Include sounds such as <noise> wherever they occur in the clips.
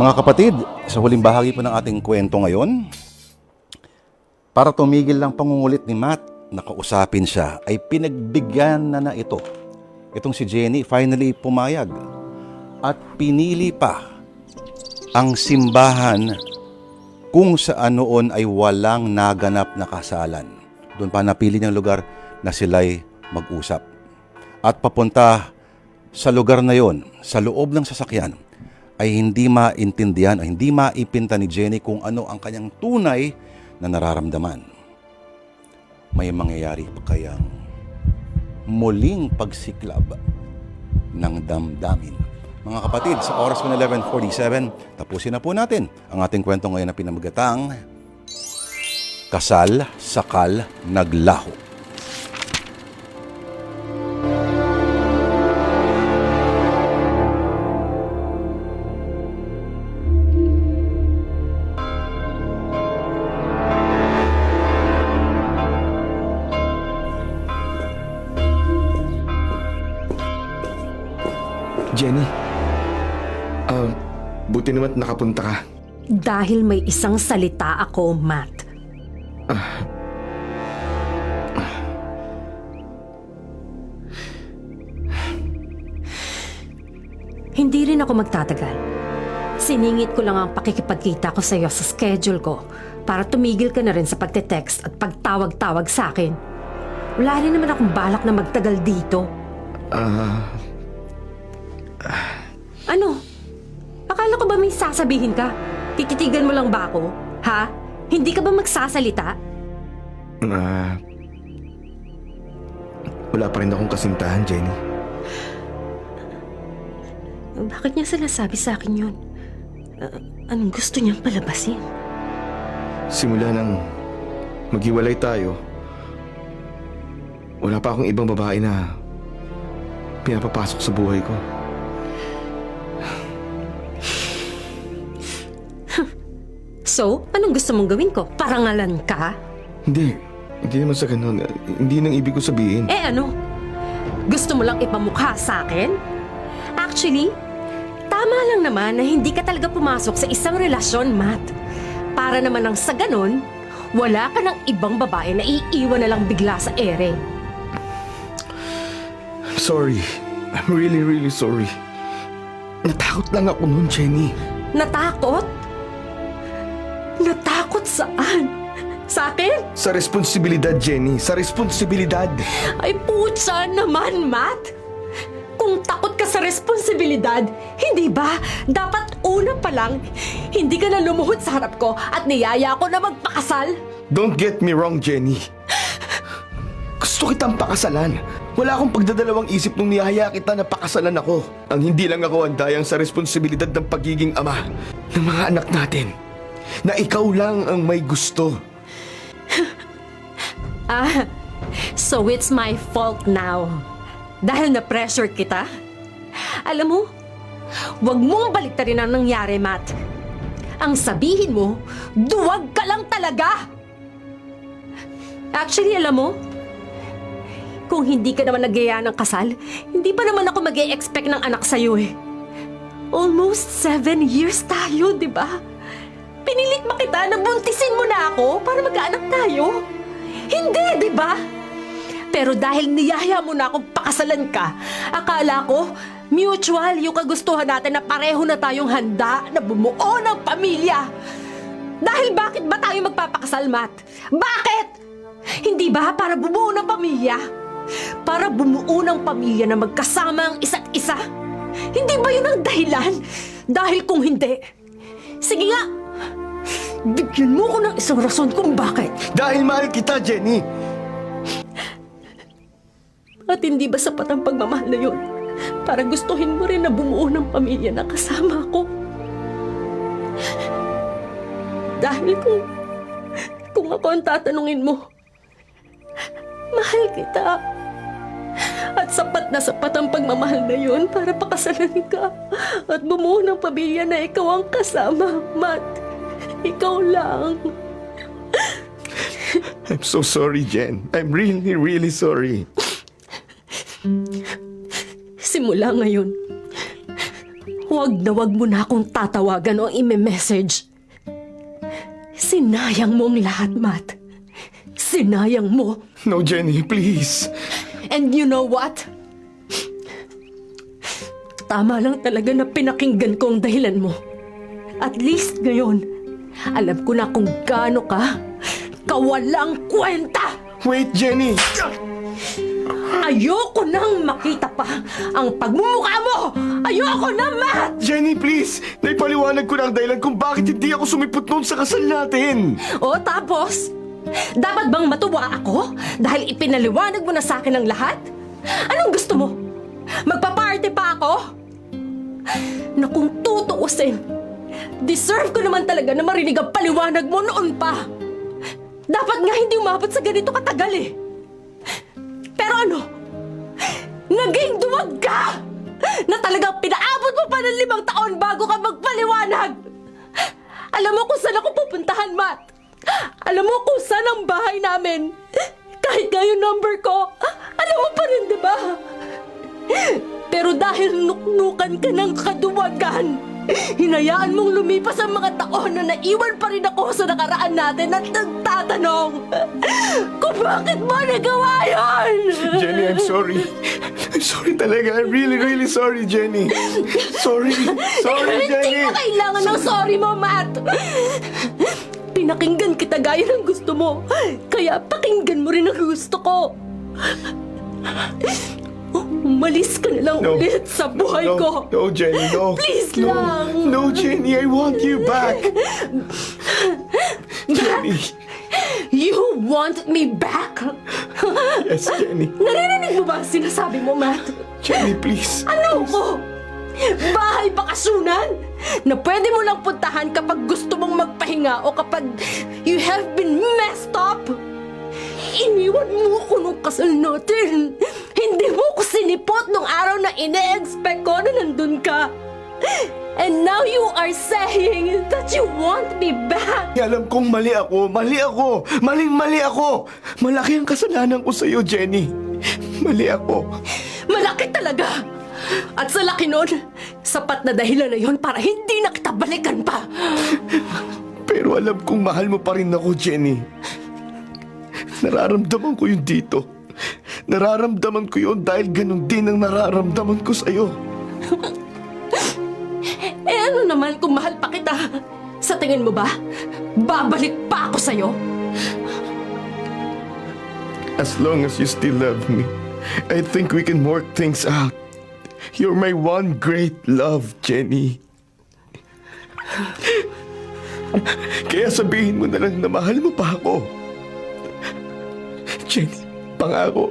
Mga kapatid, sa huling bahagi po ng ating kwento ngayon, para tumigil lang pangungulit ni Matt na kausapin siya, ay pinagbigyan na na ito. Itong si Jenny finally pumayag at pinili pa ang simbahan kung saan noon ay walang naganap na kasalan. Doon pa napili niyang lugar na sila'y mag-usap. At papunta sa lugar na yon, sa loob ng sasakyan, ay hindi maintindihan o hindi maipinta ni Jenny kung ano ang kanyang tunay na nararamdaman. May mangyayari pa kayang muling pagsiklab ng damdamin. Mga kapatid, sa oras mo na 11.47, tapusin na po natin ang ating kwento ngayon na pinamagatang Kasal, Sakal, Naglaho. Ah, buti naman nakapunta ka. Dahil may isang salita ako, Matt. Hindi rin ako magtatagal. Siningit ko lang ang pakikipagkita ko sa iyo sa schedule ko para tumigil ka na rin sa pagte-text at pagtawag-tawag sa akin. Wala rin naman akong balak na magtagal dito. Ah, Ano? Ba may sasabihin ka? Tititigan mo lang ba ako? Ha? Hindi ka ba magsasalita? ah, wala pa rin akong kasintahan, Jenny. Bakit niya sinasabi sa akin yun? Ah, anong gusto niyang palabasin? Simula nang maghiwalay tayo, wala pa akong ibang babae na pinapapasok sa buhay ko. So, anong gusto mong gawin ko? Parangalan ka? Hindi, hindi naman sa ganun. Hindi nang ibig ko sabihin. Eh ano? Gusto mo lang ipamukha sa akin? Actually, tama lang naman na hindi ka talaga pumasok sa isang relasyon, Matt. Para naman ang sa ganun, wala ka ng ibang babae na iiwan na lang bigla sa ere. I'm sorry. I'm really, really sorry. Natakot lang ako noon, Jenny. Natakot? Natakot saan? Sa akin? Sa responsibilidad, Jenny. Sa responsibilidad. Ay putsa naman, Matt! Kung takot ka sa responsibilidad, hindi ba? Dapat una pa lang, hindi ka na lumuhod sa harap ko at niyaya ko na magpakasal? Don't get me wrong, Jenny. Gusto kitang pakasalan. Wala akong pagdadalawang isip nung niyahaya kita na pakasalan ako. Ang hindi lang ako andayang sa responsibilidad ng pagiging ama ng mga anak natin. Na ikaw lang ang may gusto. <laughs> Ah, so it's my fault now. Dahil na-pressure kita? Alam mo, wag mong baliktarin ang nangyari, Matt. Ang sabihin mo, duwag ka lang talaga! Actually, alam mo, kung hindi ka naman nagyaya ng kasal, hindi pa naman ako mag expect ng anak sa'yo eh. Almost seven years tayo, di ba? Pinilit ba kita na buntisin mo na ako para mag-anak tayo? Hindi, di ba? Pero dahil niyaya mo na akong pakasalan ka, akala ko mutual yung kagustuhan natin na pareho na tayong handa na bumuo ng pamilya. Dahil bakit ba tayo magpapakasal, Matt? Bakit? Hindi ba para bumuo ng pamilya? Para bumuo ng pamilya na magkasama ang isa't isa? Hindi ba yun ang dahilan? Dahil kung hindi, sige nga, bigyan mo ko ng isang rason kung bakit. Dahil mahal kita, Jenny. At hindi ba sapat ang pagmamahal na yun? Para gustuhin mo rin na bumuo ng pamilya na kasama ko. Dahil kung, kung ako ang tatanungin mo, mahal kita. At sapat na sapat ang pagmamahal na yun para pakasalan ka at bumuo ng pamilya na ikaw ang kasama, Matt. Ikaw lang. I'm so sorry, Jen. I'm really, really sorry. Simula ngayon, Huwag na huwag mo na akong tatawagan o ime-message. Sinayang mo ang lahat, Matt. Sinayang mo. No, Jenny, please. And you know what? Tama lang talaga na pinakinggan ko ang dahilan mo. At least ngayon, alam ko na kung gaano ka kawalang kwenta. Wait, Jenny! Ayoko nang makita pa ang pagmumukha mo! Ayoko na, Matt! Jenny, please! Naipaliwanag ko na ang dahilan kung bakit hindi ako sumipot noon sa kasal natin! O tapos, dapat bang matuwa ako dahil ipinaliwanag mo na sa akin ang lahat? Anong gusto mo? Magpa-party pa ako? Na kung tutuusin, deserve ko naman talaga na marinig ang paliwanag mo noon pa. Dapat nga hindi umabot sa ganito katagal eh. Pero ano? Naging duwag ka! Na talagang pinaabot mo pa ng limang taon bago ka magpaliwanag! Alam mo kung saan ako pupuntahan, Matt! Alam mo kung saan ang bahay namin! Kahit nga yung number ko, alam mo pa rin, di ba? Pero dahil nuknukan ka ng kaduwagan, hinayaan mong lumipas ang mga taon na naiwan pa rin ako sa nakaraan natin at nagtatanong kung bakit mo nagawa yun! Jenny, I'm sorry. I'm sorry talaga. I'm really, really sorry, Jenny. Sorry. Sorry, Hindi Jenny. mo kailangan ng sorry mo, Matt! Pinakinggan kita gaya ng gusto mo. Kaya pakinggan mo rin ang gusto ko. Umalis ka na lang No. ulit sa buhay no, ko. No, Jenny, no. Please no, lang. No, Jenny, I want you back. <laughs> Jenny. You want me back? Yes, Jenny. Naririnig mo ba ang sinasabi mo, Matt? Jenny, please. Ano ko? Bahay bakasyonan? Na pwede mo lang puntahan kapag gusto mong magpahinga o kapag you have been messed up? Iniwan mo ko nung kasal natin. Hindi mo ko sinipot nung araw na ine-expect ko na nandun ka. And now you are saying that you want me back. Alam kong mali ako, mali ako, maling mali ako. Malaki ang kasalanan ko sa'yo, Jenny. Mali ako. Malaki talaga. At sa laki nun, sapat na dahilan na yon para hindi na kita balikan pa. Pero alam kong mahal mo pa rin ako, Jenny. Nararamdaman ko yun dito. Nararamdaman ko yun dahil ganun din ang nararamdaman ko sa'yo. <laughs> Eh ano naman kung mahal pa kita? Sa tingin mo ba, babalik pa ako sa'yo? As long as you still love me, I think we can work things out. You're my one great love, Jenny. Kaya sabihin mo na lang na mahal mo pa ako. Jenny, pangako,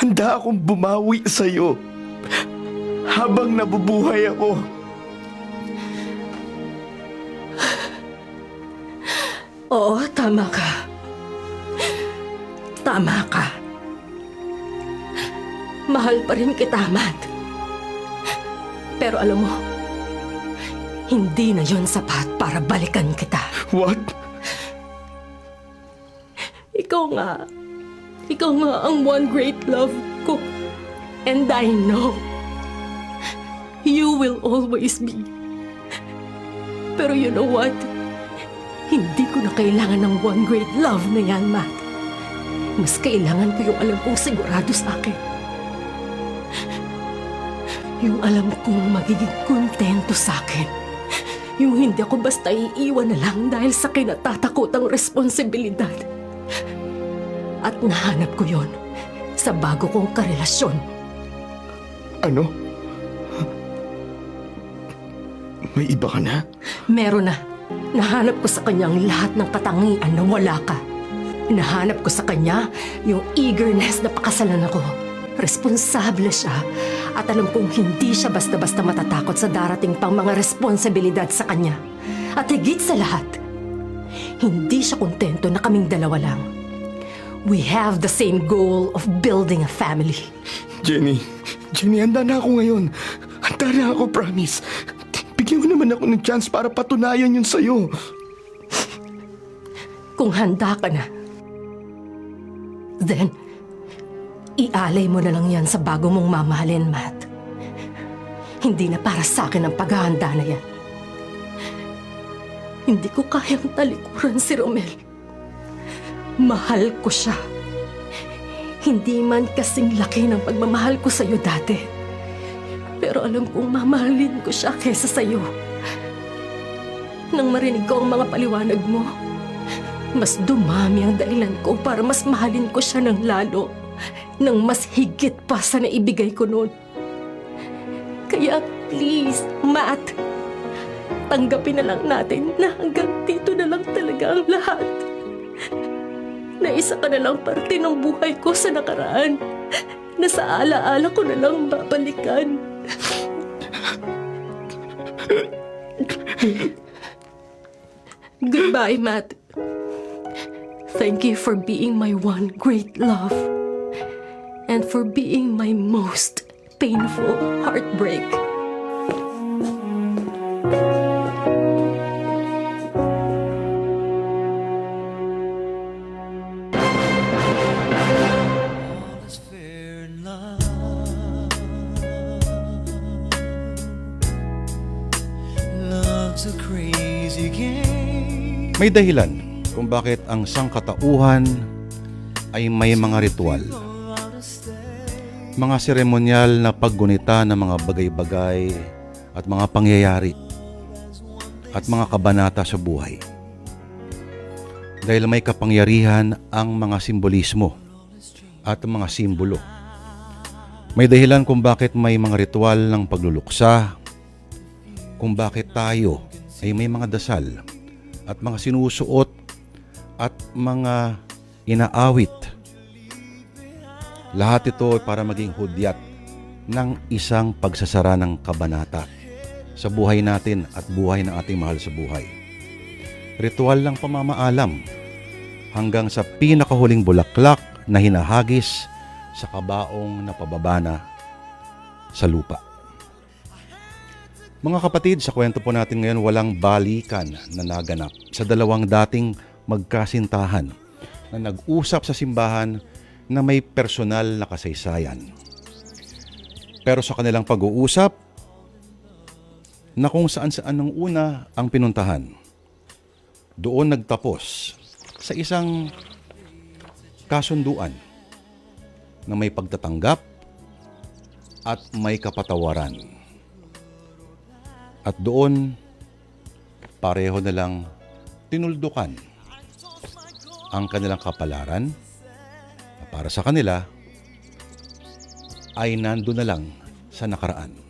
handa akong bumawi sa'yo. Habang nabubuhay ako. Oo, tama ka. Tama ka. Mahal pa rin kita, Matt. Pero alam mo, hindi na yon sapat para balikan kita. What? Ikaw nga. Ikaw nga ang one great love ko. And I know. You will always be. Pero you know what? Hindi ko na kailangan ng one great love na yan, Matt. Mas kailangan ko yung alam kong sigurado sa akin. Yung alam kong magiging kontento sa akin. Yung hindi ako basta iiwan na lang dahil sa kinatatakotang responsibilidad. At nahanap ko yon sa bago kong karelasyon. Ano? May iba ka na? Meron na. Nahanap ko sa kanyang lahat ng katangian na wala ka. Nahanap ko sa kanya yung eagerness na pakasalan ako. Responsable siya at alam kong hindi siya basta-basta matatakot sa darating pang mga responsibilidad sa kanya. At higit sa lahat, hindi siya kontento na kaming dalawa lang. We have the same goal of building a family. Jenny, Jenny, handa na ako ngayon. Handa na ako, promise. Bigyan mo naman ako ng chance para patunayan yun sa'yo. Kung handa ka na, then, ialay mo na lang yan sa bago mong mamahalin, Matt. Hindi na para sa akin ang paghahanda na yan. Hindi ko kayang talikuran si Romel. Mahal ko siya. Hindi man kasing laki ng pagmamahal ko sa'yo dati. Pero alam kong mamahalin ko siya kesa sa'yo. Nang marinig ko ang mga paliwanag mo, mas dumami ang dahilan ko para mas mahalin ko siya ng lalo. Nang mas higit pa sa naibigay ko noon. Kaya please, Matt, tanggapin na lang natin na hanggang dito na lang talaga ang lahat. Na isa ka na lang parte ng buhay ko sa nakaraan. Na sa alaala ko na lang babalikan. Goodbye, Matt. Thank you for being my one great love. And for being my most painful heartbreak. May dahilan kung bakit ang sangkatauhan ay may mga ritual. Mga seremonyal na paggunita ng mga bagay-bagay at mga pangyayari at mga kabanata sa buhay. Dahil may kapangyarihan ang mga simbolismo at mga simbolo. May dahilan kung bakit may mga ritual ng pagluluksa, kung bakit tayo ay may mga dasal at mga sinusuot at mga inaawit. Lahat ito ay para maging hudyat ng isang pagsasara ng kabanata sa buhay natin at buhay ng ating mahal sa buhay. Ritual ng pamamaalam hanggang sa pinakahuling bulaklak na hinahagis sa kabaong na pababana sa lupa. Mga kapatid, sa kwento po natin ngayon, walang balikan na naganap sa dalawang dating magkasintahan na nag-usap sa simbahan na may personal na kasaysayan. Pero sa kanilang pag-uusap, na kung saan-saan ng una ang pinuntahan, doon nagtapos sa isang kasunduan na may pagtatanggap at may kapatawaran. At doon, pareho na lang tinuldukan ang kanilang kapalaran na para sa kanila ay nando na lang sa nakaraan.